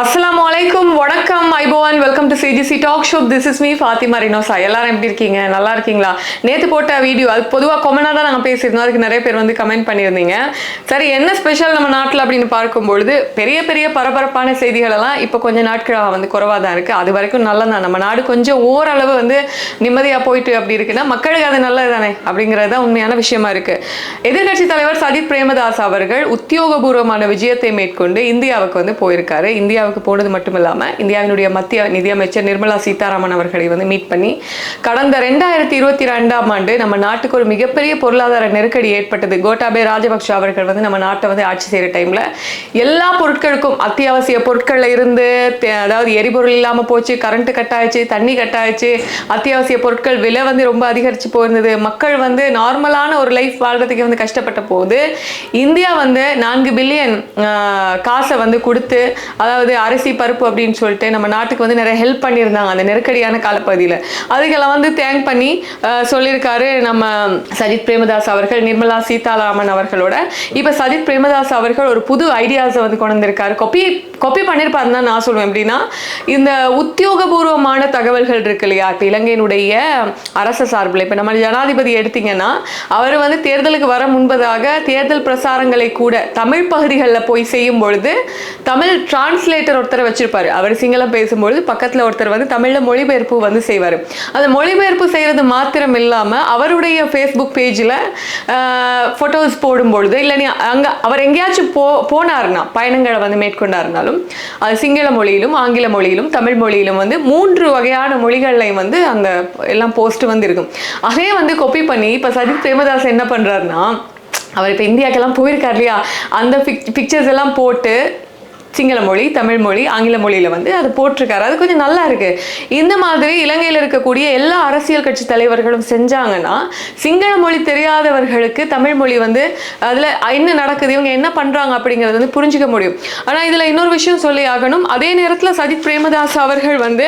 அஸ்லாம் அலைக்கும் வணக்கம் ஐபோவன் welcome to CGC talk show this is me Fathima Rinosa எல்லாரும் எப்படி இருக்கீங்க? நல்லா இருக்கீங்களா? நேற்று போட்ட வீடியோ அது பொதுவாக கொமனாக தான் நாங்கள் பேசியிருந்தோம். அதுக்கு நிறைய பேர் வந்து கமெண்ட் பண்ணியிருந்தீங்க. சரி என்ன ஸ்பெஷல் நம்ம நாட்டில் அப்படின்னு பார்க்கும்பொழுது பெரிய பெரிய பரபரப்பான செய்திகளெல்லாம் இப்போ கொஞ்சம் நாட்களாக வந்து குறைவாக தான் இருக்குது அது வரைக்கும் நல்லதான் நம்ம நாடு கொஞ்சம் ஓரளவு வந்து நிம்மதியாக போயிட்டு அப்படி இருக்குன்னா மக்களுக்கு அது நல்லது தானே? அப்படிங்கிறது தான் உண்மையான விஷயமா இருக்கு. எதிர்க்கட்சி தலைவர் சஜித் பிரேமதாஸ் அவர்கள் உத்தியோகபூர்வமான விஜயத்தை மேற்கொண்டு இந்தியாவுக்கு வந்து போயிருக்காரு. இந்தியாவுக்கு போனது மட்டும் இல்லாமல் இந்தியாவினுடைய மத்திய நிதியமைச்சர் நிர்மலா சீதாராமன் அவர்களை வந்து மீட் பண்ணி கடந்த ரெண்டாயிரத்தி இருபத்தி ரெண்டாம் ஆண்டு நம்ம நாட்டுக்கு ஒரு மிகப்பெரிய பொருளாதார நெருக்கடி ஏற்பட்டது. கோட்டாபே ராஜபக்ஷ அவர்கள் வந்து நம்ம நாட்டை வந்து ஆட்சி செய்கிற டைமில் எல்லா பொருட்களுக்கும் அத்தியாவசிய பொருட்களில் இருந்து அதாவது எரிபொருள் இல்லாமல் போச்சு கரண்ட் கட் ஆயிடுச்சு தண்ணி கட் ஆயிடுச்சு அத்தியாவசிய பொருட்கள் விலை வந்து ரொம்ப அதிகரிச்சு போயிருந்தது. மக்கள் வந்து நார்மலான ஒரு லைஃப் வாழ்றதுக்கு வந்து கஷ்டப்பட்ட போது இந்தியா வந்து நான்கு பில்லியன் காசை வந்து கொடுத்து அதாவது அரிசி பருப்பு அப்படின்னு சொல்லிட்டு நம்ம நாட்டுக்கு வந்து நிறைய ஹெல்ப் பண்ணியிருந்தாங்க அந்த நெருக்கடியான காலப்பகுதியில். அதுக்கெல்லாம் வந்து தேங்க் பண்ணி சொல்லியிருக்காரு நம்ம சஜித் பிரேமதாஸ் அவர்கள் நிர்மலா சீதாராமன் அவர்களோட. இப்போ சஜித் பிரேமதாஸ் அவர்கள் ஒரு புது ஐடியாஸை வந்து கொண்டு வந்திருக்காரு. கொப்பி கொப்பி பண்ணியிருப்பாருன்னு தான் நான் சொல்லுவேன். எப்படின்னா இந்த உத்தியோகபூர்வமான தகவல்கள் இருக்கு இல்லையா? இப்போ இலங்கையினுடைய அரசு சார்பில். இப்போ நம்ம ஜனாதிபதி எடுத்தீங்கன்னா அவர் வந்து தேர்தலுக்கு வர முன்பதாக தேர்தல் பிரசாரங்களை கூட தமிழ் பகுதிகளில் போய் செய்யும் பொழுது தமிழ் டிரான்ஸ்லேட்டர் ஒருத்தர் வச்சிருப்பாரு. அவர் சிங்களம் பேசும்பொழுது பக்கத்தில் ஒருத்தர் வந்து தமிழில் மொழிபெயர்ப்பு வந்து செய்வார். அந்த மொழிபெயர்ப்பு செய்கிறது மாத்திரம் இல்லாமல் அவருடைய ஃபேஸ்புக் பேஜில் ஃபோட்டோஸ் போடும்பொழுது இல்லை நீ அங்கே அவர் எங்கேயாச்சும் போ போனாருன்னா பயணங்களை வந்து மேற்கொண்டாருனாலும் அது சிங்கள மொழியிலும் ஆங்கில மொழியிலும் தமிழ் மொழியிலும் வந்து மூன்று வகையான மொழிகள்லையும் வந்து அந்த எல்லாம் போஸ்ட் வந்து இருக்கும் அதே வந்து கொப்பி பண்ணி இப்போ சஜித் பிரேமதாஸ் என்ன பண்ணுறாருன்னா அவர் இப்போ இந்தியாக்கெல்லாம் போயிருக்கார் இல்லையா? அந்த பிக் பிக்சர்ஸ் எல்லாம் போட்டு சிங்கள மொழி தமிழ் மொழி ஆங்கில மொழியில் வந்து அது போட்டிருக்காரு. அது கொஞ்சம் நல்லா இருக்கு. இந்த மாதிரி இலங்கையில் இருக்கக்கூடிய எல்லா அரசியல் கட்சி தலைவர்களும் செஞ்சாங்கன்னா சிங்கள மொழி தெரியாதவர்களுக்கு தமிழ் மொழி வந்து அதில் என்ன நடக்குது இவங்க என்ன பண்ணுறாங்க அப்படிங்கிறது வந்து புரிஞ்சுக்க முடியும். ஆனால் இதில் இன்னொரு விஷயம் சொல்லி ஆகணும். அதே நேரத்தில் சஜித் பிரேமதாஸ் அவர்கள் வந்து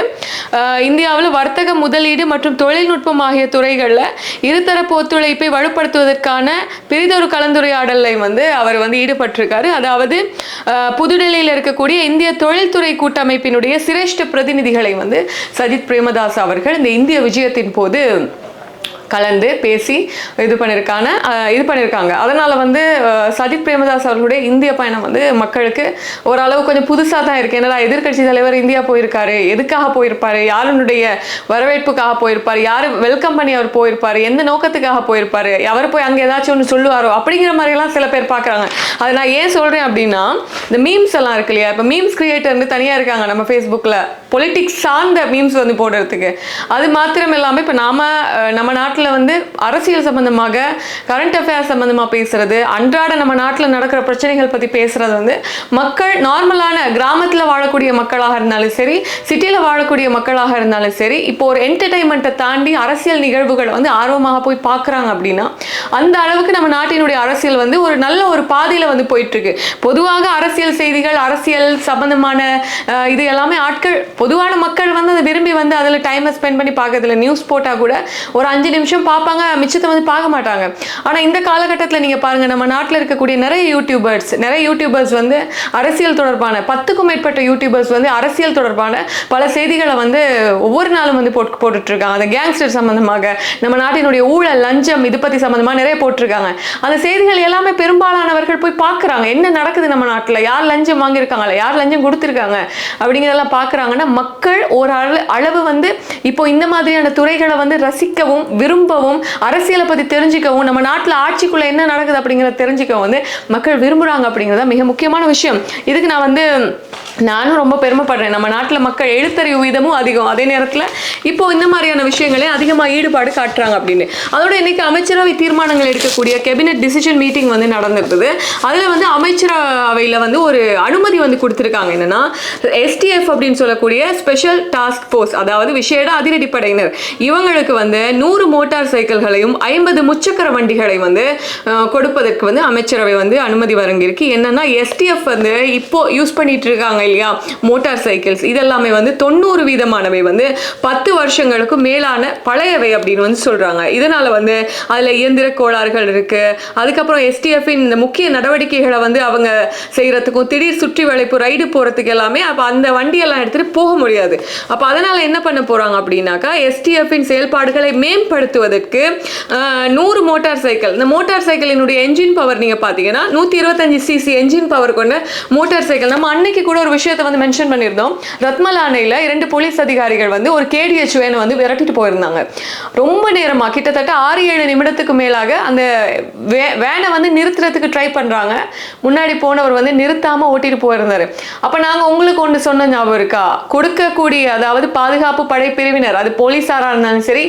இந்தியாவில் வர்த்தக முதலீடு மற்றும் தொழில்நுட்பம் ஆகிய துறைகளில் இருதரப்பு ஒத்துழைப்பை வலுப்படுத்துவதற்கான பெரிதொரு கலந்துரையாடலை வந்து அவர் வந்து ஈடுபட்டிருக்காரு. அதாவது புதுடெல்லியில் இருக்கக்கூடிய இந்திய தொழில்துறை கூட்டமைப்பினுடைய சிரேஷ்ட பிரதிநிதிகளை வந்து சஜித் பிரேமதாஸ் அவர்கள் இந்த இந்திய விஜயத்தின் போது கலந்து பேசி இது பண்ணியிருக்காங்க இது பண்ணியிருக்காங்க அதனால் வந்து சஜித் பிரேமதாஸ் அவர்களுடைய இந்திய பயணம் வந்து மக்களுக்கு ஓரளவு கொஞ்சம் புதுசாக தான் இருக்குது என்னடா எதிர்கட்சி தலைவர் இந்தியா போயிருக்காரு. எதுக்காக போயிருப்பாரு? யாருனுடைய வரவேற்புக்காக போயிருப்பார்? யார் வெல்கம் பண்ணி அவர் போயிருப்பார்? எந்த நோக்கத்துக்காக போயிருப்பார்? அவர் போய் அங்கே ஏதாச்சும் ஒன்று சொல்லுவாரோ? அப்படிங்கிற மாதிரிலாம் சில பேர் பார்க்குறாங்க அதை நான் ஏன் சொல்கிறேன் அப்படின்னா இந்த மீம்ஸ் எல்லாம் இருக்கு இல்லையா? இப்போ மீம்ஸ் கிரியேட்டர்னு தனியாக இருக்காங்க நம்ம ஃபேஸ்புக்கில் பொலிட்டிக்ஸ் சார்ந்த மீம்ஸ் வந்து போடுறதுக்கு. அது மாத்திரம் இல்லாமல் இப்போ நாம நம்ம நாட்டில் வந்து அரசியல் சம்மந்தமாக கரண்ட் அஃபேர்ஸ் சம்மந்தமாக பேசுறது அன்றாட நம்ம நாட்டில் நடக்கிற பிரச்சனைகள் பற்றி பேசுறது வந்து மக்கள் நார்மலான கிராமத்தில் வாழக்கூடிய மக்களாக இருந்தாலும் சரி சிட்டியில் வாழக்கூடிய மக்களாக இருந்தாலும் சரி இப்போ ஒரு என்டர்டைன்மெண்ட்டை தாண்டி அரசியல் நிகழ்வுகளை வந்து ஆர்வமாக போய் பார்க்குறாங்க அப்படின்னா அந்த அளவுக்கு நம்ம நாட்டினுடைய அரசியல் வந்து ஒரு நல்ல ஒரு பாதையில் வந்து போயிட்டுருக்கு. பொதுவாக அரசியல் செய்திகள் அரசியல் சம்பந்தமான இது எல்லாமே ஆட்கள் பொதுவான மக்கள் வந்து அதை விரும்பி வந்து அதில் டைமை ஸ்பெண்ட் பண்ணி பார்க்கறதில்ல நியூஸ் போட்டால் கூட ஒரு அஞ்சு நிமிஷம் பார்ப்பாங்க மிச்சத்தை வந்து பார்க்க மாட்டாங்க. ஆனால் இந்த காலகட்டத்தில் நீங்கள் பாருங்கள் நம்ம நாட்டில் இருக்கக்கூடிய நிறைய யூடியூபர்ஸ் நிறைய யூடியூபர்ஸ் வந்து அரசியல் தொடர்பான பத்துக்கும் மேற்பட்ட யூடியூபர்ஸ் வந்து அரசியல் தொடர்பான பல செய்திகளை வந்து ஒவ்வொரு நாளும் வந்து போட்டு போட்டுட்டு இருக்காங்க அந்த கேங்ஸ்டர் சம்மந்தமாக நம்ம நாட்டினுடைய ஊழல் லஞ்சம் இது பற்றி சம்மந்தமாக நிறைய போட்டிருக்காங்க. அந்த செய்திகள் எல்லாமே பெரும்பாலானவர்கள் போய் பார்க்குறாங்க. என்ன நடக்குது நம்ம நாட்டில்? யார் லஞ்சம் வாங்கியிருக்காங்களா? யார் லஞ்சம் கொடுத்துருக்காங்க? அப்படிங்கிறதெல்லாம் பார்க்குறாங்கன்னா மக்கள் ஒரு அளவு அளவு வந்து இப்போ இந்த மாதிரியான துறைகளை வந்து ரசிக்கவும் விரும்பவும் அரசியலை பற்றி தெரிஞ்சுக்கவும் நம்ம நாட்டில் ஆட்சிக்குள்ளே என்ன நடக்குது அப்படிங்கிறத தெரிஞ்சுக்கவும் வந்து மக்கள் விரும்புகிறாங்க அப்படிங்கிறத மிக முக்கியமான விஷயம். இதுக்கு நான் வந்து நானும் ரொம்ப பெருமைப்படுறேன். நம்ம நாட்டில் மக்கள் எழுத்தறிவு வீதமும் அதிகம். அதே நேரத்தில் இப்போ இந்த மாதிரியான விஷயங்களே அதிகமாக ஈடுபாடு காட்டுறாங்க அப்படின்னு. அதோட இன்னைக்கு அமைச்சரவை தீர்மானங்கள் எடுக்கக்கூடிய கேபினெட் டிசிஷன் மீட்டிங் வந்து நடந்திருக்குது அதில் வந்து அமைச்சரவையில் வந்து ஒரு அனுமதி வந்து கொடுத்துருக்காங்க. என்னன்னா எஸ்டிஎஃப் அப்படின்னு சொல்லக்கூடிய ஸ்பெஷல் டாஸ்க் ஃபோர்ஸ் அதாவது விசேட அதிரடிப்படையினர் இவங்களுக்கு வந்து நூறு மோட்டார் சைக்கிள்களையும் ஐம்பது முச்சக்கர வண்டிகளை வந்து கொடுப்பதற்கு வந்து அமைச்சரவை வந்து அனுமதி வழங்கியிருக்கு. என்னன்னா எஸ்டிஎஃப் வந்து இப்போ யூஸ் பண்ணிட்டு இருக்காங்க இல்லையா? Motorcycles. இதெல்லாமே வந்து தொண்ணூறு வீதமானவை வந்து பத்து வருஷங்களுக்கு மேலான பழையவை அப்படின்னு வந்து சொல்றாங்க. இதனால வந்து அதுல இயந்திர கோளாறுகள் இருக்கு. அதுக்கப்புறம் எஸ்டிஎஃபின் இந்த முக்கிய நடவடிக்கைகளை வந்து அவங்க செய்யறதுக்கும் திடீர் சுற்றி வளைப்பு ரைடு போறதுக்கு எல்லாமே அப்ப அந்த வண்டியெல்லாம் எடுத்துட்டு போக முடியாது. அப்ப அதனால என்ன பண்ண போறாங்க அப்படின்னாக்கா எஸ்டிஎஃபின் செயல்பாடுகளை மேம்படுத்த ஆஹ், நூறு மோட்டார் சைக்கிள். இந்த மோட்டார் சைக்கிளினுடைய என்ஜின் பவர் நீங்கள் பார்த்தீங்கன்னா நூற்றி இருபத்தஞ்சு சிசி என்ஜின் பவர் கொண்ட மோட்டார் சைக்கிள். நம்ம அன்னைக்கு கூட ஒரு விஷயத்தை வந்து மென்ஷன் பண்ணியிருந்தோம். ரத்மலானையில் இரண்டு போலீஸ் அதிகாரிகள் வந்து ஒரு கேடிஎச் வேனை வந்து விரட்டிட்டு போயிருந்தாங்க. ரொம்ப நேரமாக கிட்டத்தட்ட ஆறு ஏழு நிமிடத்துக்கு மேலாக அந்த வே வேனை வந்து நிறுத்துறதுக்கு ட்ரை பண்ணுறாங்க முன்னாடி போனவர் வந்து நிறுத்தாமல் ஓட்டிட்டு போயிருந்தார். அப்போ நாங்கள் உங்களுக்கு ஒன்று சொன்ன ஞாபகம் இருக்கா? கொடுக்கக்கூடிய அதாவது பாதுகாப்பு படைப்பிரிவினர் அது போலீஸாராக இருந்தாலும் சரி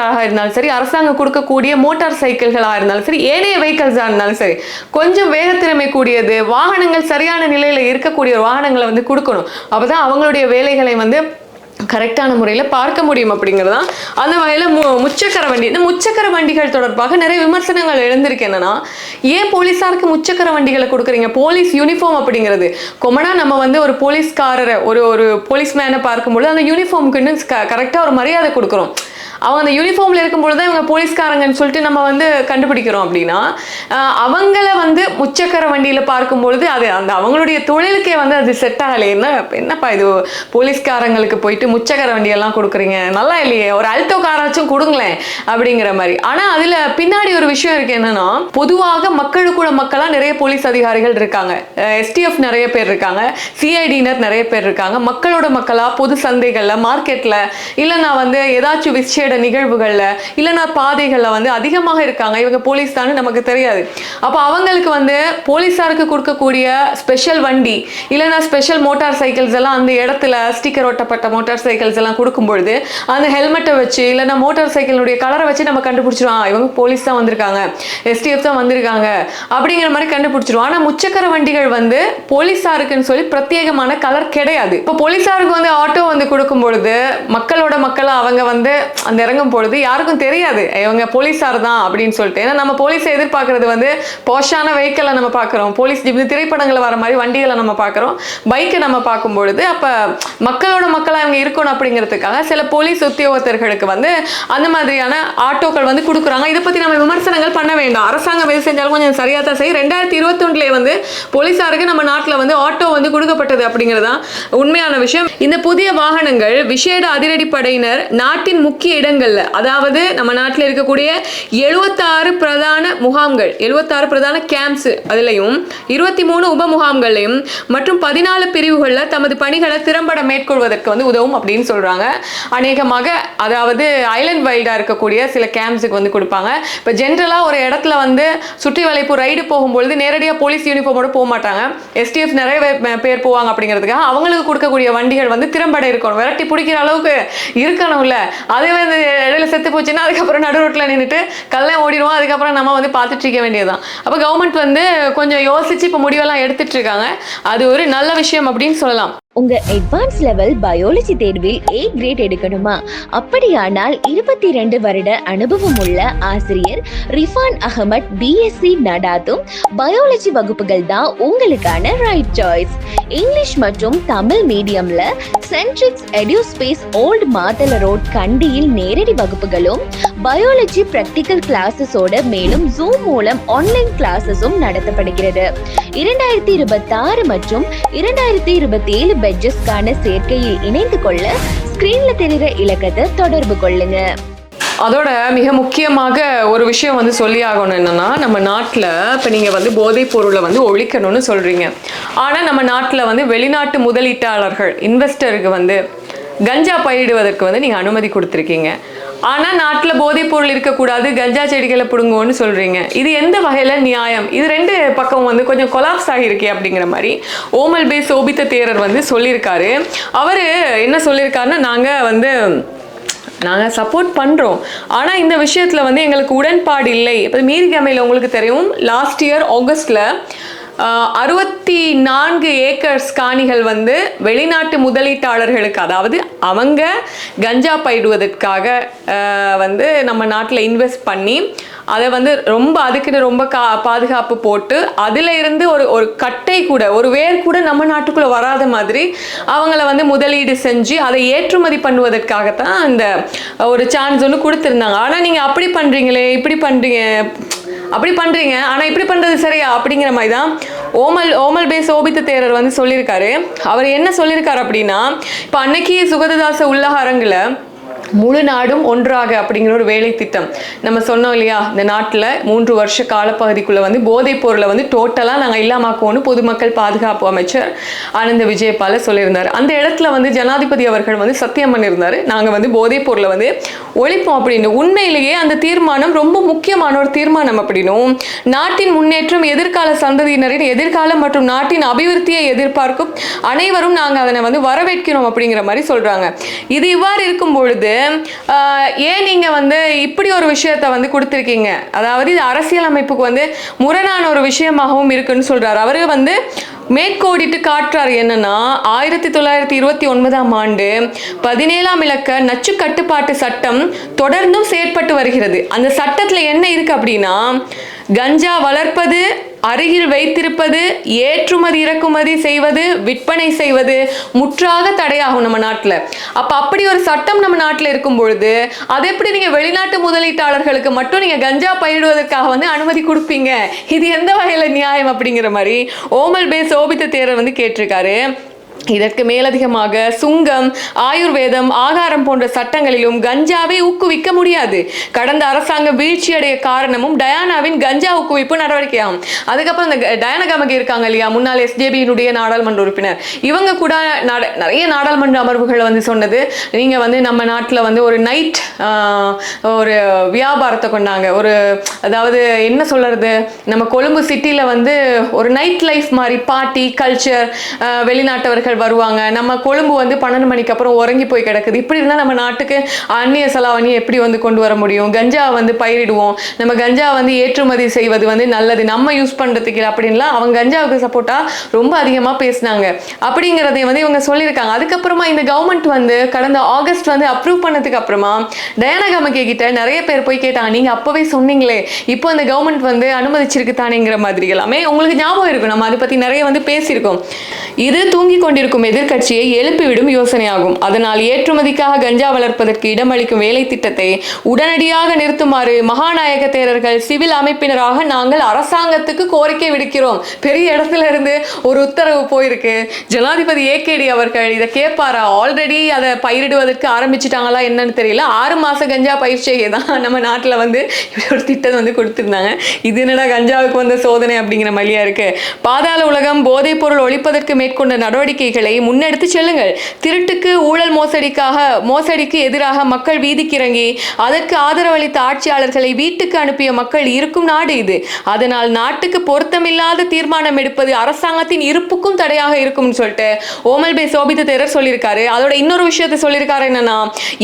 இராணுவத்தினராக இருந்தாலும் சரி அரசாங்கம் கொடுக்கக்கூடிய மோட்டார் சைக்கிள்களாக இருந்தாலும் சரி ஏனைய வெஹிக்கல்ஸாக இருந்தாலும் சரி கொஞ்சம் வேகத்திறமை கூடியது வாகனங்கள் சரியான நிலையில் இருக்கக்கூடிய வாகனங்களை வந்து கொடுக்கணும். அப்போ தான் அவங்களுடைய வேலைகளை வந்து கரெக்டான முறையில் பார்க்க முடியும் அப்படிங்கிறது. தான் அந்த வகையில் மு முச்சக்கர வண்டி இந்த முச்சக்கர வண்டிகள் தொடர்பாக நிறைய விமர்சனங்கள் எழுந்திருக்கு என்னன்னா ஏன் போலீஸாருக்கு முச்சக்கர வண்டிகளை கொடுக்குறீங்க? போலீஸ் யூனிஃபார்ம் அப்படிங்கிறது. கொமனா நம்ம வந்து ஒரு போலீஸ்காரரை ஒரு ஒரு போலீஸ்மேனை பார்க்கும்பொழுது அந்த யூனிஃபார்முக்குன்னு கரெக்டாக ஒரு மரியாதை கொடுக்குறோம். அவங்க அந்த யூனிஃபார்மில் இருக்கும்பொழுது தான் இவங்க போலீஸ்காரங்கன்னு சொல்லிட்டு நம்ம வந்து கண்டுபிடிக்கிறோம் அப்படின்னா அவங்கள வந்து முச்சக்கர வண்டியில் பார்க்கும்பொழுது அது அந்த அவங்களுடைய தொழிலுக்கே வந்து அது செட் ஆகலை. என்னப்பா இது? போலீஸ்காரங்களுக்கு போயிட்டு முச்சக்கர வண்டியெல்லாம் கொடுக்குறீங்க. நல்லா இல்லையே? ஒரு அல்டோ காராச்சும் கொடுங்களேன் அப்படிங்கிற மாதிரி. ஆனால் அதில் பின்னாடி ஒரு விஷயம் இருக்கு என்னன்னா பொதுவாக மக்களுக்குள்ள மக்களாக நிறைய போலீஸ் அதிகாரிகள் இருக்காங்க. எஸ்டிஎஃப் நிறைய பேர் இருக்காங்க. சிஐடியினர் நிறைய பேர் இருக்காங்க. மக்களோட மக்களாக பொது சந்தைகளில் மார்க்கெட்டில் இல்லைன்னா வந்து ஏதாச்சும் விஷயம் விசேட நிகழ்வுகளில் இல்லைனா பாதைகளில் வந்து அதிகமாக இருக்காங்க. இவங்க போலீஸ் தானே நமக்கு தெரியாது. அப்போ அவங்களுக்கு வந்து போலீஸாருக்கு கொடுக்கக்கூடிய ஸ்பெஷல் வண்டி இல்லைனா ஸ்பெஷல் மோட்டார் சைக்கிள்ஸ் எல்லாம் அந்த இடத்துல ஸ்டிக்கர் ஒட்டப்பட்ட மோட்டார் சைக்கிள்ஸ் எல்லாம் கொடுக்கும்பொழுது அந்த ஹெல்மெட்டை வச்சு இல்லைனா மோட்டார் சைக்கிளுடைய கலரை வச்சு நம்ம கண்டுபிடிச்சிருவோம். இவங்க போலீஸ் தான் வந்திருக்காங்க. எஸ்டிஎஃப் தான் வந்திருக்காங்க. அப்படிங்கிற மாதிரி கண்டுபிடிச்சிருவோம். ஆனால் முச்சக்கர வண்டிகள் வந்து போலீஸாருக்குன்னு சொல்லி பிரத்யேகமான கலர் கிடையாது. இப்போ போலீஸாருக்கு வந்து ஆட்டோ வந்து கொடுக்கும் பொழுது மக்களோட மக்களா அவங்க வந்து அந்த இறங்கும் பொழுது யாருக்கும் தெரியாது. இவங்க போலீஸார் தான் அப்படின்னு சொல்லிட்டு. ஏன்னா நம்ம போலீஸை எதிர்பார்க்கறது வந்து போஷான வெஹிக்கிளை நம்ம பார்க்குறோம். போலீஸ் இப்படி திரைப்படங்களில் வர மாதிரி வண்டிகளை நம்ம பார்க்குறோம். பைக்கை நம்ம பார்க்கும் பொழுது அப்போ மக்களோட மக்களாக இவங்க இருக்கணும் அப்படிங்கிறதுக்காக சில போலீஸ் உத்தியோகத்தர்களுக்கு வந்து அந்த மாதிரியான ஆட்டோக்கள் வந்து கொடுக்குறாங்க. இதை பற்றி நம்ம விமர்சனங்கள் பண்ண வேண்டாம். அரசாங்கம் எது செஞ்சாலும் கொஞ்சம் சரியாக தான் செய்யும். ரெண்டாயிரத்தி இருபத்தொன்னுலேயே வந்து போலீஸாருக்கு நம்ம நாட்டில் வந்து ஆட்டோ வந்து கொடுக்கப்பட்டது அப்படிங்கிறது தான் உண்மையான விஷயம். இந்த புதிய வாகனங்கள் விஷேட அதிரடிப்படையினர் நாட்டின் முக்கிய இடங்களில் அதாவது நம்ம நாட்டில் இருக்கக்கூடிய எழுபத்தாறு பிரதான முகாம்கள் எழுபத்தாறு பிரதான கேம்ப்ஸ் அதுலயும் இருபத்தி மூணு உப முகாம்கள்லையும் மற்றும் பதினாலு பிரிவுகளில் தமது பணிகளை திறம்பட மேற்கொள்வதற்கு வந்து உதவும் அப்படின்னு சொல்றாங்க. அநேகமாக அதாவது ஐலண்ட் வைல்டா இருக்கக்கூடிய சில கேம்ப்ஸுக்கு வந்து கொடுப்பாங்க. இப்போ ஜென்ரலாக ஒரு இடத்துல வந்து சுற்றி வளைப்பு ரைடு போகும்பொழுது நேரடியாக போலீஸ் யூனிஃபார்மோடு போக மாட்டாங்க. எஸ்டிஎஃப் நிறைய பேர் போவாங்க அப்படிங்கிறதுக்காக அவங்களுக்கு கொடுக்கக்கூடிய வண்டிகள் வந்து திறம்பட இருக்கணும். விரட்டி பிடிக்கிற அளவுக்கு இருக்கணும்ல. அதே வந்து இடையில செத்து போச்சுன்னா அதுக்கப்புறம் நடு ரோட்டில் நின்றுட்டு கல்லை ஓடிடுவோம் அதுக்கப்புறம் நம்ம வந்து பார்த்துட்டு இருக்க வேண்டியதுதான். அப்போ கவர்மெண்ட் வந்து கொஞ்சம் யோசிச்சு இப்போ முடிவெல்லாம் எடுத்துட்டு இருக்காங்க. அது ஒரு நல்ல விஷயம் அப்படின்னு சொல்லலாம். உங்க அட்வான்ஸ் லெவல் பயாலஜி தேர்வில் ஏ கிரேட் எடுக்கணுமா? அப்படியானால் இருபத்தி ரெண்டு வருட அனுபவம் உள்ள ஆசிரியர் ரிஃபான் அகமத் பிஎஸ்சி நடாத்தும் பயாலஜி வகுப்புகள் தான் உங்களுக்கான ரைட் சாய்ஸ் இங்கிலீஷ் மற்றும் Tamil மீடியம்ல Centrix Eduspace old Matale road கண்டியில் நேரடி வகுப்புகளும் பயாலஜி பிராக்டிக்கல் கிளாஸஸோட மேலும் ஜூம் மூலம் ஆன்லைன் கிளாஸஸும் நடத்தப்படுகிறது. இரண்டாயிரத்தி இருபத்தி ஆறு மற்றும் இரண்டாயிரத்தி இருபத்தி ஏழு பெட்ஜஸ்க்கான சேர்க்கையில் இணைந்து கொள்ள ஸ்கிரீன்ல தெரிகிற இலக்கத்தை தொடர்பு கொள்ளுங்க. அதோட மிக முக்கியமாக ஒரு விஷயம் வந்து சொல்லி ஆகணும் என்னன்னா நம்ம நாட்டில் இப்போ நீங்கள் வந்து போதைப் பொருளை வந்து ஒழிக்கணும்னு சொல்கிறீங்க ஆனால் நம்ம நாட்டில் வந்து வெளிநாட்டு முதலீட்டாளர்கள் இன்வெஸ்டருக்கு வந்து கஞ்சா பயிரிடுவதற்கு வந்து நீங்கள் அனுமதி கொடுத்துருக்கீங்க. ஆனால் நாட்டில் போதைப் பொருள் இருக்கக்கூடாது கஞ்சா செடிகளை பிடுங்குவோன்னு சொல்கிறீங்க இது எந்த வகையில் நியாயம்? இது ரெண்டு பக்கம் வந்து கொஞ்சம் கொலாப்ஸ் ஆகியிருக்கே அப்படிங்கிற மாதிரி ஓமல் பே சோபித்த தேரர் வந்து சொல்லியிருக்காரு. அவர் என்ன சொல்லியிருக்காருன்னா நாங்கள் வந்து நாங்கள் சப்போர்ட் பண்ணுறோம் ஆனால் இந்த விஷயத்தில் வந்து எங்களுக்கு உடன்பாடு இல்லை. இப்போ மீரிகமையில் உங்களுக்கு தெரியும் லாஸ்ட் இயர் ஆகஸ்ட்டில் அறுபத்தி நான்கு ஏக்கர்ஸ் காணிகள் வந்து வெளிநாட்டு முதலீட்டாளர்களுக்கு அதாவது அவங்க கஞ்சா பயிடுவதற்காக வந்து நம்ம நாட்டில் இன்வெஸ்ட் பண்ணி அதை வந்து ரொம்ப அதுக்குன்னு ரொம்ப கா பாதுகாப்பு போட்டு அதில் இருந்து ஒரு ஒரு கட்டை கூட ஒரு வேர் கூட நம்ம நாட்டுக்குள்ளே வராத மாதிரி அவங்கள வந்து முதலீடு செஞ்சு அதை ஏற்றுமதி பண்ணுவதற்காகத்தான் அந்த ஒரு சான்ஸ் ஒன்று கொடுத்துருந்தாங்க. ஆனால் நீங்கள் அப்படி பண்ணுறீங்களே இப்படி பண்ணுறீங்க அப்படி பண்ணுறீங்க ஆனால் இப்படி பண்ணுறது சரியா? அப்படிங்கிற மாதிரி தான் ஓமல் ஓமல் பே சோபித்த தேரர் வந்து சொல்லியிருக்காரு. அவர் என்ன சொல்லியிருக்காரு அப்படின்னா இப்போ அன்னைக்கு சுகததாச உள்ளகாரங்களை முழு நாடும் ஒன்றாக அப்படிங்கிற ஒரு வேலை திட்டம். நம்ம சொன்னோம் இல்லையா இந்த நாட்டில் மூன்று வருஷ காலப்பகுதிக்குள்ள வந்து போதைப் பொருளை வந்து டோட்டலாக நாங்கள் இல்லாமாக்குவோம்னு பொதுமக்கள் பாதுகாப்பு அமைச்சர் ஆனந்த விஜயபால சொல்லியிருந்தார். அந்த இடத்துல வந்து ஜனாதிபதி அவர்கள் வந்து சத்தியம் பண்ணியிருந்தார் நாங்கள் வந்து போதைப் பொருளை வந்து ஒழிப்போம் அப்படின்னு. உண்மையிலேயே அந்த தீர்மானம் ரொம்ப முக்கியமான ஒரு தீர்மானம் அப்படின்னும். நாட்டின் முன்னேற்றம் எதிர்கால சந்ததியினரின் எதிர்காலம் மற்றும் நாட்டின் அபிவிருத்தியை எதிர்பார்க்கும் அனைவரும் நாங்கள் அதனை வந்து வரவேற்கிறோம் அப்படிங்கிற மாதிரி சொல்கிறாங்க இது இவ்வாறு இருக்கும் பொழுது ஏன் நீங்கள் வந்து இப்படி ஒரு விஷயத்த வந்து கொடுத்துருக்கீங்க? அதாவது இது அரசியலமைப்புக்கு வந்து முரணான ஒரு விஷயமாகவும் இருக்குன்னு சொல்கிறார் அவர் வந்து மேற்கோடிட்டு காட்டுறாரு என்னன்னா ஆயிரத்தி தொள்ளாயிரத்தி இருபத்தி ஒன்பதாம் ஆண்டு பதினேழாம் இலக்க நச்சு கட்டுப்பாட்டு சட்டம் தொடர்ந்தும் செயற்பட்டு வருகிறது. அந்த சட்டத்தில் என்ன இருக்கு அப்படின்னா கஞ்சா வளர்ப்பது அருகில் வைத்திருப்பது ஏற்றுமதி இறக்குமதி செய்வது விற்பனை செய்வது முற்றாக தடையாகும் நம்ம நாட்டில். அப்போ அப்படி ஒரு சட்டம் நம்ம நாட்டில் இருக்கும் பொழுது அது எப்படி நீங்கள் வெளிநாட்டு முதலீட்டாளர்களுக்கு மட்டும் நீங்கள் கஞ்சா பயிரிடுவதற்காக வந்து அனுமதி கொடுப்பீங்க? இது எந்த வகையில் நியாயம் அப்படிங்கிற மாதிரி ஓமல் பே சோபித்த தேரர் வந்து கேட்டிருக்காரு. இதற்கு மேலதிகமாக சுங்கம் ஆயுர்வேதம் ஆகாரம் போன்ற சட்டங்களிலும் கஞ்சாவை ஊக்குவிக்க முடியாது. கடந்த அரசாங்கம் வீழ்ச்சியடைய காரணமும் டயானாவின் கஞ்சா ஊக்குவிப்பு நடவடிக்கையாகும் அதுக்கப்புறம் இந்த டயானா கமகி இருக்காங்க இல்லையா? முன்னாள் எஸ்ஜேபியினுடைய நாடாளுமன்ற உறுப்பினர். இவங்க கூட நிறைய நாடாளுமன்ற அமர்வுகளை வந்து சொன்னது. நீங்க வந்து நம்ம நாட்டில் வந்து ஒரு நைட் ஒரு வியாபாரத்தை கொண்டாங்க. ஒரு அதாவது என்ன சொல்றது? நம்ம கொழும்பு சிட்டியில் வந்து ஒரு நைட் லைஃப் மாதிரி பார்ட்டி கல்ச்சர் வெளிநாட்டவர்கள் வருவாங்க. நம்ம கொழும்பு வந்து பன்னெண்டு மணிக்கு அப்புறம் உறங்கி போய் கிடக்குது. இப்படி இருந்தால் நம்ம நாட்டுக்கு அந்நிய செலாவணி எப்படி வந்து கொண்டு வர முடியும்? கஞ்சா வந்து பயிரிடுவோம். நம்ம கஞ்சா வந்து ஏற்றுமதி செய்வது வந்து நல்லது. நம்ம யூஸ் பண்ணுறதுக்கு அப்படின்லாம் அவங்க கஞ்சாவுக்கு சப்போர்ட்டாக ரொம்ப அதிகமாக பேசினாங்க. அப்படிங்கிறதை வந்து இவங்க சொல்லியிருக்காங்க. அதுக்கப்புறமா இந்த கவர்மெண்ட் வந்து கடந்த ஆகஸ்ட் வந்து அப்ரூவ் பண்ணதுக்கு அப்புறமா டயானா கிட்ட நிறைய பேர் போய் கேட்டாங்க. நீங்க அப்போவே சொன்னீங்களே இப்போ அந்த கவர்மெண்ட் வந்து அனுமதிச்சிருக்கு தானேங்கிற மாதிரி எல்லாமே உங்களுக்கு ஞாபகம் இருக்கும். நம்ம அதை பத்தி நிறைய வந்து பேசியிருக்கோம். இது தூங்கி கொண்டு கொண்டிருக்கும் எதிர்க்கட்சியை எழுப்பிவிடும் யோசனையாகும். அதனால் ஏற்றுமதிக்காக கஞ்சா வளர்ப்பதற்கு இடமளிக்கும் வேலை திட்டத்தை உடனடியாக நிறுத்துமாறு மகாநாயக தேரர்கள் சிவில் அமைப்பினராக நாங்கள் அரசாங்கத்துக்கு கோரிக்கை விடுக்கிறோம். பெரிய இடத்துல இருந்து ஒரு உத்தரவு போயிருக்கு. ஜனாதிபதி ஏகேடி அவர்கள் இதை கேட்பாரா? ஆல்ரெடி அதை பயிரிடுவதற்கு ஆரம்பிச்சிட்டாங்களா என்னன்னு தெரியல. ஆறு மாச கஞ்சா பயிற்சியை தான் நம்ம நாட்டில் வந்து இப்படி ஒரு திட்டம் வந்து கொடுத்துருந்தாங்க. இது என்னடா கஞ்சாவுக்கு வந்த சோதனை அப்படிங்கிற மாதிரியா இருக்கு. பாதாள உலகம் போதைப் பொருள் ஒழிப்பதற்கு மேற்கொண்ட நடவடிக்கை நடவடிக்கைகளை முன்னெடுத்து செல்லுங்கள். திருட்டுக்கு ஊழல் மோசடிக்காக மோசடிக்கு எதிராக மக்கள் வீதிக்கு இறங்கி அதற்கு ஆதரவளித்த ஆட்சியாளர்களை வீட்டுக்கு அனுப்பிய மக்கள் இருக்கும் நாடு இது. அதனால் நாட்டுக்கு பொருத்தமில்லாத தீர்மானம் எடுப்பது அரசாங்கத்தின் இருப்புக்கும் தடையாக இருக்கும்னு சொல்லிட்டு ஓமல் பே சோபித்த தேரர் சொல்லியிருக்காரு. அதோட இன்னொரு விஷயத்தை சொல்லியிருக்காரு என்னன்னா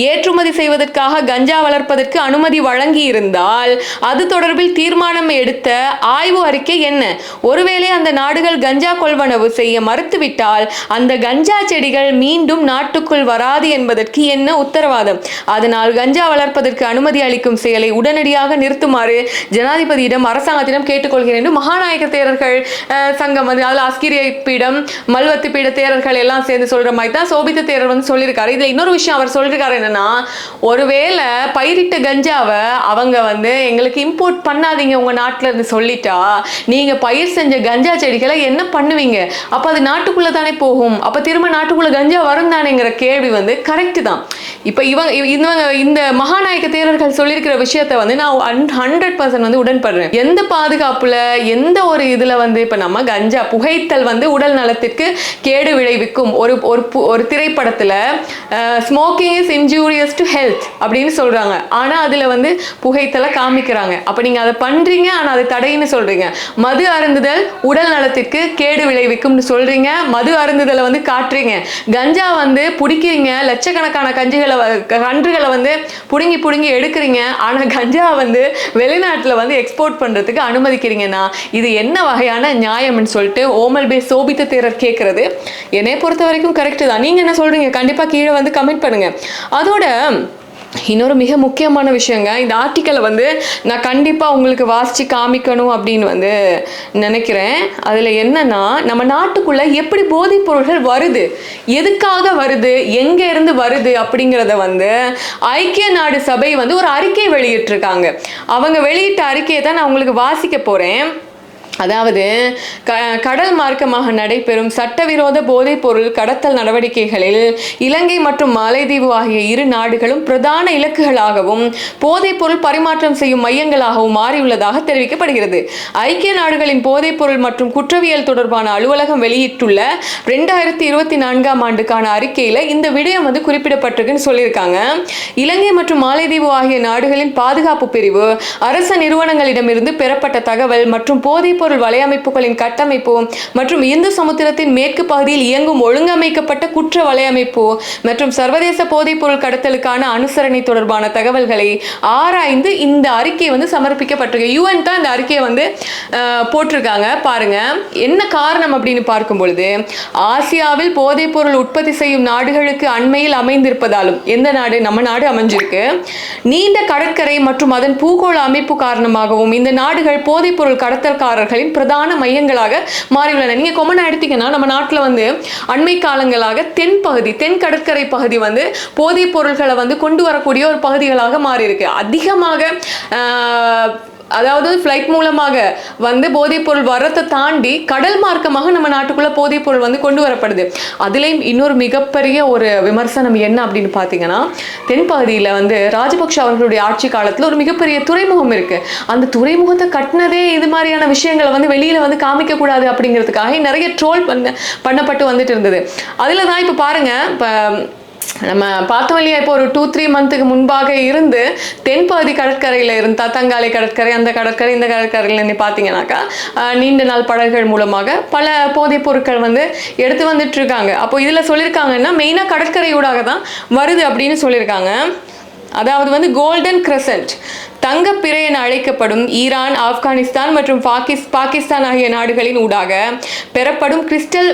ஏற்றுமதி செய்வதற்காக கஞ்சா வளர்ப்பதற்கு அனுமதி வழங்கி இருந்தால் அது தொடர்பில் தீர்மானம் எடுத்த ஆய்வு அறிக்கை என்ன? ஒருவேளை அந்த நாடுகள் கஞ்சா கொள்வனவு செய்ய மறுத்துவிட்டால் அந்த கஞ்சா செடிகள் மீண்டும் நாட்டுக்குள் வராது என்பதற்கு என்ன உத்தரவாதம்? அதனால் கஞ்சா வளர்ப்பதற்கு அனுமதி அளிக்கும் செயலை உடனடியாக நிறுத்துமாறு ஜனாதிபதியிடம் அரசாங்கத்திடம் கேட்டுக்கொள்கிறேன் என்று மகாநாயக தேரர்கள் சங்கம் வந்து அதில் அஸ்கிரியை பீடம் மல்வத்து பீட தேரர்கள் எல்லாம் சேர்ந்து சொல்ற மாதிரி தான் சோபித்த தேரர் வந்து சொல்லியிருக்காரு. இதுல இன்னொரு விஷயம் அவர் சொல்லியிருக்காரு என்னன்னா ஒருவேளை பயிரிட்ட கஞ்சாவை அவங்க வந்து எங்களுக்கு இம்போர்ட் பண்ணாதீங்க உங்க நாட்டுல இருந்து சொல்லிட்டா நீங்க பயிர் செஞ்ச கஞ்சா செடிகளை என்ன பண்ணுவீங்க? அப்ப அது நாட்டுக்குள்ள தானே போகும். அப்போ திரும்ப நாட்டுக்குள்ள கஞ்சா வரும் தானேங்கிற கேள்வி வந்து கரெக்ட் தான். இப்போ இவங்க இவ- இவங்க இந்த மகாநாயக தேரர்கள் சொல்லியிருக்கிற விஷயத்தை வந்து நான் ஹண்ட்ரட் பர்சன்ட் வந்து உடன்படுறேன். எந்த பாதுகாப்பில் எந்த ஒரு இதில் வந்து இப்போ நம்ம கஞ்சா புகைத்தல் வந்து உடல் நலத்திற்கு கேடு விளைவிக்கும். ஒரு ஒரு பு- ஒரு திரைப்படத்தில் smoking is injurious to health அப்படின்னு சொல்கிறாங்க ஆனால் அதில் வந்து புகைத்தலை காமிக்கிறாங்க. அப்போ நீங்கள் அதை பண்ணுறீங்க ஆனால் அது தடைன்னு சொல்கிறீங்க மது அருந்துதல் உடல் நலத்திற்கு கேடு விளைவிக்கும்னு சொல்கிறீங்க மது அருந்துதல் கஞ்சிகளை வந்து காட்டுறீங்க. கஞ்சா வந்து பிடிக்கிறீங்க. லட்சக்கணக்கான கஞ்சிகளை கன்றுகளை வந்து புடுங்கி புடுங்கி எடுக்கிறீங்க. ஆனால் கஞ்சா வந்து வெளிநாட்டில் வந்து எக்ஸ்போர்ட் பண்றதுக்கு அனுமதிக்கிறீங்கன்னா இது என்ன வகையான நியாயம்னு சொல்லிட்டு ஓமல் பே சோபித்த தேரர் கேட்குறது என்னை பொறுத்த வரைக்கும் கரெக்டு தான். நீங்கள் என்ன சொல்கிறீங்க கண்டிப்பாக கீழே வந்து கமெண்ட் பண்ணுங்கள் அதோட இன்னொரு மிக முக்கியமான விஷயங்க இந்த ஆர்டிக்கலை வந்து நான் கண்டிப்பாக உங்களுக்கு வாசித்து காமிக்கணும் அப்படின்னு வந்து நினைக்கிறேன். அதில் என்னன்னா நம்ம நாட்டுக்குள்ளே எப்படி போதைப் பொருள்கள் வருது எதுக்காக வருது எங்கே இருந்து வருது அப்படிங்கிறத வந்து ஐக்கிய நாடு சபை வந்து ஒரு அறிக்கை வெளியிட்டிருக்காங்க. அவங்க வெளியிட்ட அறிக்கையை தான் நான் உங்களுக்கு வாசிக்க போகிறேன் அதாவது க கடல் மார்க்கமாக நடைபெறும் சட்டவிரோத போதைப் பொருள் கடத்தல் நடவடிக்கைகளில் இலங்கை மற்றும் மாலைதீவு ஆகிய இரு நாடுகளும் பிரதான இலக்குகளாகவும் போதைப் பொருள் பரிமாற்றம் செய்யும் மையங்களாகவும் மாறியுள்ளதாக தெரிவிக்கப்படுகிறது. ஐக்கிய நாடுகளின் போதைப் பொருள் மற்றும் குற்றவியல் தொடர்பான அலுவலகம் வெளியிட்டுள்ள ரெண்டாயிரத்தி இருபத்தி நான்காம் ஆண்டுக்கான அறிக்கையில் இந்த விடயம் வந்து குறிப்பிடப்பட்டிருக்குன்னு சொல்லியிருக்காங்க. இலங்கை மற்றும் மாலைதீவு ஆகிய நாடுகளின் பாதுகாப்பு பிரிவு அரச நிறுவனங்களிடமிருந்து பெறப்பட்ட தகவல் மற்றும் போதைப்பொருள் வலையமைப்புகளின் கட்டமைப்பு மற்றும் இந்து சமுத்திரத்தின் மேற்கு பகுதியில் இயங்கும் ஒழுங்கமைக்கப்பட்ட குற்ற வலையமைப்பு மற்றும் சர்வதேச போதைப்பொருள் கடத்தலுக்கான அனுசரணை தொடர்பான தகவல்களை ஆராய்ந்து இந்த அறிக்கை வந்து சமர்ப்பிக்கப்பட்டிருக்கு. யூஎன் தான் இந்த அறிக்கையை வந்து போட்டிருக்காங்க. பாருங்க. என்ன காரணம் அப்படின்னு பார்க்கும் பொழுது ஆசியாவில் போதைப்பொருள் உற்பத்தி செய்யும் நாடுகளுக்கு அண்மையில் அமைந்திருப்பதாலும் எந்த நாடு? நம்ம நாடு அமைஞ்சிருக்கு. நீண்ட கடற்கரை மற்றும் அதன் பூகோள அமைப்பு காரணமாகவும் இந்த நாடுகள் போதைப்பொருள் கடத்தல்காரர்களின் பிரதான மையங்களாக மாறியுள்ளன. நீங்க கொமனா எடுத்தீங்கன்னா நம்ம நாட்டில் வந்து அண்மை காலங்களாக தென் பகுதி தென் கடற்கரை பகுதி வந்து போதைப் பொருள்களை வந்து கொண்டு வரக்கூடிய ஒரு பகுதிகளாக மாறி இருக்கு அதிகமாக ஆஹ், அதாவது ஃப்ளைட் மூலமாக வந்து போதைப்பொருள் வரத்தை தாண்டி கடல் மார்க்கமாக நம்ம நாட்டுக்குள்ளே போதைப்பொருள் வந்து கொண்டு வரப்படுது. அதுலேயும் இன்னொரு மிகப்பெரிய ஒரு விமர்சனம் என்ன அப்படின்னு பார்த்தீங்கன்னா தென்பகுதியில் வந்து ராஜபக்ஷ அவர்களுடைய ஆட்சி காலத்தில் ஒரு மிகப்பெரிய துறைமுகம் இருக்குது அந்த துறைமுகத்தை கட்டினதே இது மாதிரியான விஷயங்களை வந்து வெளியில் வந்து காமிக்கக்கூடாது அப்படிங்கிறதுக்காக நிறைய ட்ரோல் பண்ண பண்ணப்பட்டு வந்துட்டு இருந்தது. அதில் தான் இப்போ பாருங்கள் இப்போ நம்ம பார்த்தோம் இல்லையா இப்போ ஒரு டூ த்ரீ மந்த்துக்கு முன்பாக இருந்து தென்பகுதி கடற்கரையில் இருந்து தத்தங்காலை கடற்கரை அந்த கடற்கரை இந்த கடற்கரையில் நீ பார்த்தீங்கன்னாக்கா நீண்ட நாள் படகுகள் மூலமாக பல போதைப் பொருட்கள் வந்து எடுத்து வந்துட்டு இருக்காங்க அப்போ இதில் சொல்லியிருக்காங்கன்னா மெயினாக கடற்கரை ஊடாக தான் வருது அப்படின்னு சொல்லியிருக்காங்க அதாவது வந்து கோல்டன் கிரசன்ட் தங்கப்பிறை என அழைக்கப்படும் ஈரான் ஆப்கானிஸ்தான் மற்றும் பாகிஸ் பாகிஸ்தான் ஆகிய நாடுகளின் ஊடாக பெறப்படும் கிறிஸ்டல்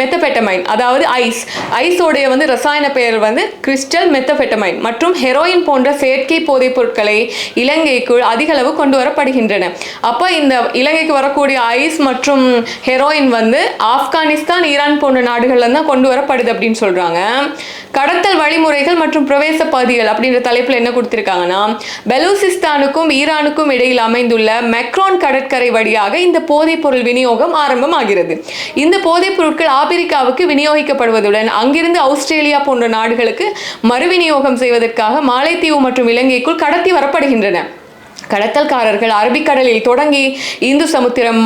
மெத்தபெட்டமைன் அதாவது ஐஸ் ஐஸோடைய வந்து ரசாயன பெயர் வந்து கிறிஸ்டல் மெத்தபெட்டமைன் மற்றும் ஹெரோயின் போன்ற செயற்கை போதைப் பொருட்களை இலங்கைக்குள் அதிக அளவு கொண்டு வரப்படுகின்றன. அப்போ இந்த இலங்கைக்கு வரக்கூடிய ஐஸ் மற்றும் ஹெரோயின் வந்து ஆப்கானிஸ்தான் ஈரான் போன்ற நாடுகள்ல தான் கொண்டு வரப்படுது அப்படின்னு சொல்றாங்க. கடத்தல் வழிமுறைகள் மற்றும் பிரவேச பகுதிகள் அப்படின்ற தலைப்பில் என்ன கொடுத்துருக்காங்கன்னா பெலூசிஸ்தான் பாகிஸ்தானுக்கும் ஈரானுக்கும் இடையில் அமைந்துள்ள மெக்ரான் கடற்கரை வழியாக இந்த போதைப் பொருள் விநியோகம் ஆரம்பமாகிறது. இந்த போதைப் பொருட்கள் ஆப்பிரிக்காவுக்கு விநியோகிக்கப்படுவதுடன் அங்கிருந்து ஆஸ்திரேலியா போன்ற நாடுகளுக்கு மறுவிநியோகம் செய்வதற்காக மாலைத்தீவு மற்றும் இலங்கைக்குள் கடத்தி வரப்படுகின்றன. கடத்தல்காரர்கள் அரபிக்கடலில் தொடங்கி இந்து சமுத்திரம்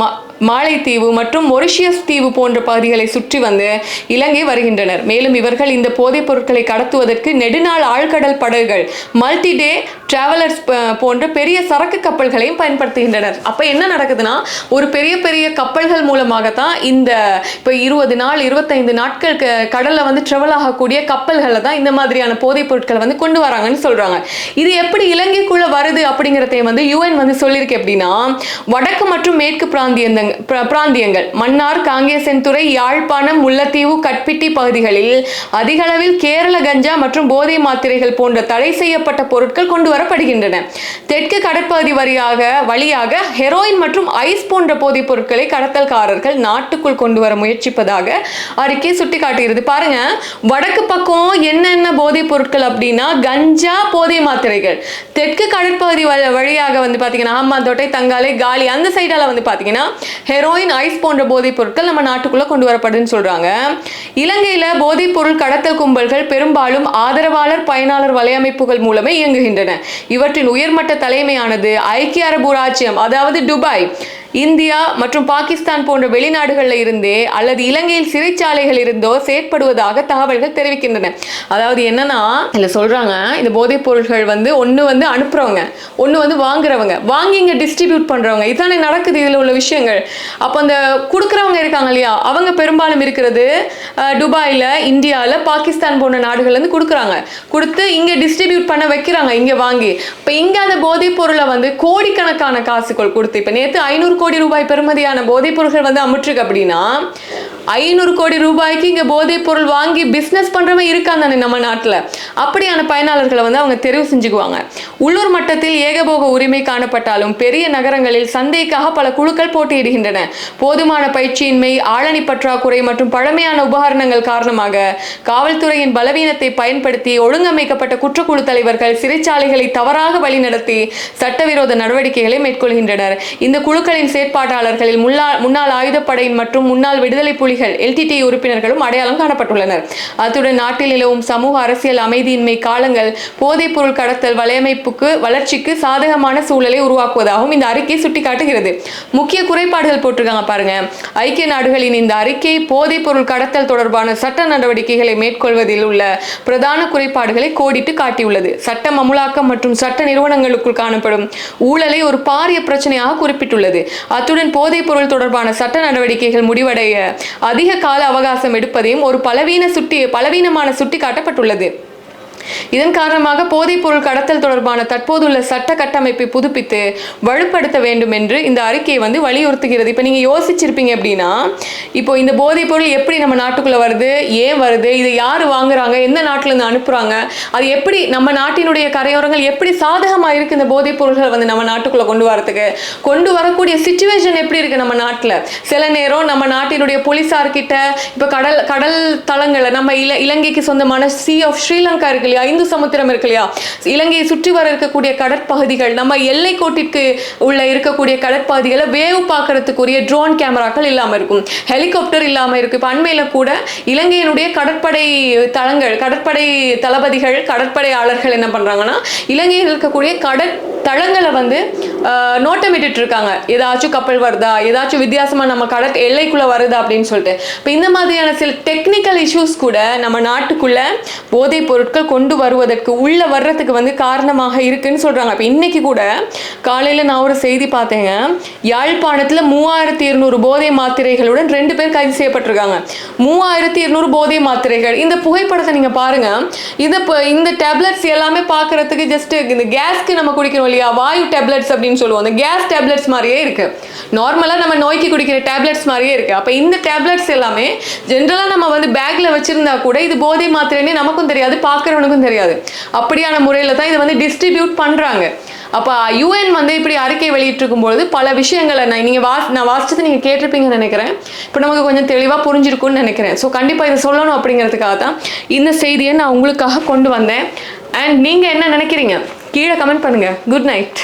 மாலைத்தீவு மற்றும் மொரிஷியஸ் தீவு போன்ற பகுதிகளை சுற்றி வந்து இலங்கை வருகின்றனர். மேலும் இவர்கள் இந்த போதைப் பொருட்களை கடத்துவதற்கு நெடுநாள் ஆழ்கடல் படகுகள் மல்டி டே டிராவலர்ஸ் போன்ற பெரிய சரக்கு கப்பல்களையும் பயன்படுத்துகின்றனர். அப்போ என்ன நடக்குதுன்னா ஒரு பெரிய பெரிய கப்பல்கள் மூலமாக தான் இந்த இப்போ இருபது நாள் இருபத்தைந்து நாட்கள் கடலில் வந்து ட்ராவல் ஆகக்கூடிய கப்பல்களில் தான் இந்த மாதிரியான போதைப் பொருட்களை வந்து கொண்டு வராங்கன்னு சொல்கிறாங்க இது எப்படி இலங்கைக்குள்ளே வருது அப்படிங்கிறதையும் வந்து யுஎன் வந்து சொல்லியிருக்கு எப்படின்னா வடக்கு மற்றும் மேற்கு பிராந்தியங்கள் பிராந்தியங்கள் மன்னார் காங்கேசன்துறை யாழ்ப்பாணம் முல்லத்தீவு கட்பிட்டி பகுதிகளில் அதிகளவில் கேரள கஞ்சா மற்றும் போதை மாத்திரைகள் போன்ற தடை செய்யப்பட்ட பொருட்கள் கொண்டு வரப்படுகின்றன. தெற்கு கடற்பகுதி வழியாக வழியாக ஹெரோயின் மற்றும் ஐஸ் போன்ற போதைப் பொருட்களை கடத்தல்காரர்கள் நாட்டுக்குள் கொண்டு வர முயற்சிப்பதாக அறிக்கை சுட்டிக்காட்டுகிறது. பாருங்க வடக்கு பக்கம் என்னென்ன போதைப் பொருட்கள் அப்படின்னா கஞ்சா போதை மாத்திரைகள். தெற்கு கடற்பகுதி வழியாக வந்து பார்த்தீங்கன்னா ஹம்மாந்தோட்டை தங்காலை காலி அந்த சைடால வந்து பார்த்தீங்கன்னா ஹெரோயின் ஐஸ் போன்ற போதைப் பொருட்கள் நம்ம நாட்டுக்குள்ள கொண்டு வரப்படுதுன்னு சொல்றாங்க. இலங்கையில போதைப் பொருள் கடத்தல் கும்பல்கள் பெரும்பாலும் ஆதரவாளர் பயனாளர் வலையமைப்புகள் மூலமே இயங்குகின்றன. இவற்றின் உயர்மட்ட தலைமையானது ஐக்கிய அரபு ராஜ்யம் அதாவது துபாய் இந்தியா மற்றும் பாகிஸ்தான் போன்ற வெளிநாடுகளில் இருந்தே அல்லது இலங்கையில் சிறைச்சாலைகள் இருந்தோ செயற்படுவதாக தகவல்கள் தெரிவிக்கின்றன. அதாவது என்னன்னா இதில் சொல்றாங்க இந்த போதைப் பொருட்கள் வந்து ஒன்று வந்து அனுப்புறவங்க ஒன்று வந்து வாங்குறவங்க வாங்கி இங்கே டிஸ்ட்ரிபியூட் பண்றவங்க. இதானே நடக்குது இதில் உள்ள விஷயங்கள். அப்போ அந்த கொடுக்குறவங்க இருக்காங்க இல்லையா? அவங்க பெரும்பாலும் இருக்கிறது துபாயில் இந்தியாவில் பாகிஸ்தான் போன்ற நாடுகள்லேருந்து கொடுக்குறாங்க. கொடுத்து இங்கே டிஸ்ட்ரிபியூட் பண்ண வைக்கிறாங்க இங்கே வாங்கி. இப்போ இங்கே அந்த போதைப் பொருளை வந்து கோடிக்கணக்கான காசுகள் கொடுத்து இப்போ நேற்று ஐநூறு கோடி ரூபாய் பெறுமதியான போதைப் பொருட்கள் வந்து அமுற்றுக்கு அப்படின்னா ஐநூறு கோடி ரூபாய்க்கு இங்கே போதைப் பொருள் வாங்கி பிஸ்னஸ் பண்ணுறவங்க இருக்காங்க நம்ம நாட்டில். அப்படியான பயனாளர்களை வந்து அவங்க தெரிவு செஞ்சுக்குவாங்க. உள்ளூர் மட்டத்தில் ஏகபோக உரிமை காணப்பட்டாலும் பெரிய நகரங்களில் சந்தைக்காக பல குழுக்கள் போட்டியிடுகின்றன. போதுமான பயிற்சியின்மை ஆளணி பற்றாக்குறை மற்றும் பழமையான உபகரணங்கள் காரணமாக காவல்துறையின் பலவீனத்தை பயன்படுத்தி ஒழுங்கமைக்கப்பட்ட குற்றக்குழு தலைவர்கள் சிறைச்சாலைகளை தவறாக வழிநடத்தி சட்டவிரோத நடவடிக்கைகளை மேற்கொள்கின்றனர். இந்த குழுக்களின் செயற்பாட்டாளர்களில் முன்னாள் முன்னாள் ஆயுதப்படையின் மற்றும் முன்னாள் விடுதலை புலி புலிகள் எல்டிடி உறுப்பினர்களும் அடையாளம் காணப்பட்டுள்ளனர். அத்துடன் நாட்டில் நிலவும் சமூக அரசியல் அமைதியின்மை காலங்கள் போதைப் பொருள் கடத்தல் வலையமைப்புக்கு வளர்ச்சிக்கு சாதகமான சூழலை உருவாக்குவதாகவும் இந்த அறிக்கை சுட்டிக்காட்டுகிறது. முக்கிய குறைபாடுகள் போட்டிருக்காங்க பாருங்க. ஐக்கிய நாடுகளின் இந்த அறிக்கை போதைப் பொருள் கடத்தல் தொடர்பான சட்ட நடவடிக்கைகளை மேற்கொள்வதில் உள்ள பிரதான குறைபாடுகளை கோடிட்டு காட்டியுள்ளது. சட்டம் அமுலாக்கம் மற்றும் சட்ட நிறுவனங்களுக்குள் காணப்படும் ஊழலை ஒரு பாரிய பிரச்சனையாக குறிப்பிட்டுள்ளது. அத்துடன் போதைப் பொருள் தொடர்பான சட்ட நடவடிக்கைகள் முடிவடைய அதிக கால அவகாசம் எடுப்பதையும் ஒரு பலவீன சுட்டி பலவீனமான சுட்டி காட்டப்பட்டுள்ளது. இதன் காரணமாக போதைப் பொருள் கடத்தல் தொடர்பான தற்போதுள்ள சட்ட கட்டமைப்பை புதுப்பித்து வலுப்படுத்த வேண்டும் என்று இந்த அறிக்கை வந்து வலியுறுத்துகிறது. இப்போ நீங்கள் யோசிச்சிருப்பீங்க அப்படின்னா இப்போ இந்த போதைப் பொருள் எப்படி நம்ம நாட்டுக்குள்ள வருது ஏன் வருது இதை யார் வாங்குறாங்க எந்த நாட்டுல இருந்து அனுப்புறாங்க அது எப்படி நம்ம நாட்டினுடைய கரையோரங்கள் எப்படி சாதகமாக இருக்குது இந்த போதைப் பொருள்கள் வந்து நம்ம நாட்டுக்குள்ள கொண்டு வரதுக்கு? கொண்டு வரக்கூடிய சுச்சுவேஷன் எப்படி இருக்கு நம்ம நாட்டுல? சில நேரம் நம்ம நாட்டினுடைய போலீசார் கிட்ட இப்போ கடல் கடல் தளங்களை நம்ம இல இலங்கைக்கு சொந்தமான சி ஆஃப் ஸ்ரீலங்கா இருக்கு இல்லையா இந்து சமுத்திரம் இருக்கு இல்லையா? இலங்கையை சுற்றி வர இருக்கக்கூடிய கடற்பகுதிகள் நம்ம எல்லை கோட்டிற்கு உள்ள இருக்கக்கூடிய கடற்பகுதிகளை வேவு பார்க்கறதுக்குரிய ட்ரோன் கேமராக்கள் இல்லாம இருக்கும். ஹெலிகாப்டர் இல்லாம இருக்கு. இப்போ அண்மையில கூட இலங்கையினுடைய கடற்படை தளங்கள் கடற்படை தளபதிகள் கடற்படையாளர்கள் என்ன பண்றாங்கன்னா இலங்கையில் இருக்கக்கூடிய கடற் தளங்களை வந்து ஆஹ், இருக்காங்க ஏதாச்சும் கப்பல் வருதா? ஏதாச்சும் வித்தியாசமா நம்ம கடற் எல்லைக்குள்ள வருதா அப்படின்னு சொல்லிட்டு. இப்போ இந்த மாதிரியான சில டெக்னிக்கல் இஷ்யூஸ் கூட நம்ம நாட்டுக்குள்ள போதைப் பொருட்கள் கொண்டு வருவதற்கு உள்ளே வர்றதுக்கு வந்து காரணமாக இருக்குன்னு சொல்கிறாங்க இப்போ இன்றைக்கி கூட காலையில் நான் ஒரு செய்தி பார்த்தேங்க. யாழ்ப்பாணத்தில் மூவாயிரத்தி இருநூறு போதை மாத்திரைகளுடன் ரெண்டு பேர் கைது செய்யப்பட்டிருக்காங்க. மூவாயிரத்தி இருநூறு போதை மாத்திரைகள். இந்த புகைப்படத்தை நீங்கள் பாருங்கள் இது இப்போ இந்த டேப்லெட்ஸ் எல்லாமே பார்க்கறதுக்கு ஜஸ்ட் இந்த கேஸ்க்கு நம்ம குடிக்கிறோம் இல்லையா? வாயு டேப்லெட்ஸ் அப்படின்னு சொல்லுவோம். அந்த கேஸ் டேப்லெட்ஸ் மாதிரியே இருக்கு. நார்மலாக நம்ம நோய்க்கு குடிக்கிற டேப்லெட்ஸ் மாதிரியே இருக்கு. அப்போ இந்த டேப்லெட்ஸ் எல்லாமே ஜென்ரலாக நம்ம வந்து பேக்கில் வச்சிருந்தா கூட இது போதை மாத்திரைன்னு நமக்கும் தெரியாது. பார்க்குறவனுக்கும் தெரியாது. அப்படியான முறையில் தான் இதை வந்து டிஸ்ட்ரிபியூட் பண்றாங்க. அப்போ யூஎன் வந்து இப்படி அறிக்கை வெளியிட்டிருக்கும் பொழுது பல விஷயங்களை நான் நீங்கள் வாஸ் நான் வாசிச்சது நீங்கள் கேட்டிருப்பீங்கன்னு நினைக்கிறேன். இப்போ நமக்கு கொஞ்சம் தெளிவாக புரிஞ்சிருக்கும்னு நினைக்கிறேன். ஸோ கண்டிப்பாக இதை சொல்லணும் அப்படிங்கிறதுக்காக தான் இந்த செய்தியை நான் உங்களுக்காக கொண்டு வந்தேன். அண்ட் நீங்கள் என்ன நினைக்கிறீங்க? கீழே கமெண்ட் பண்ணுங்கள் குட் நைட்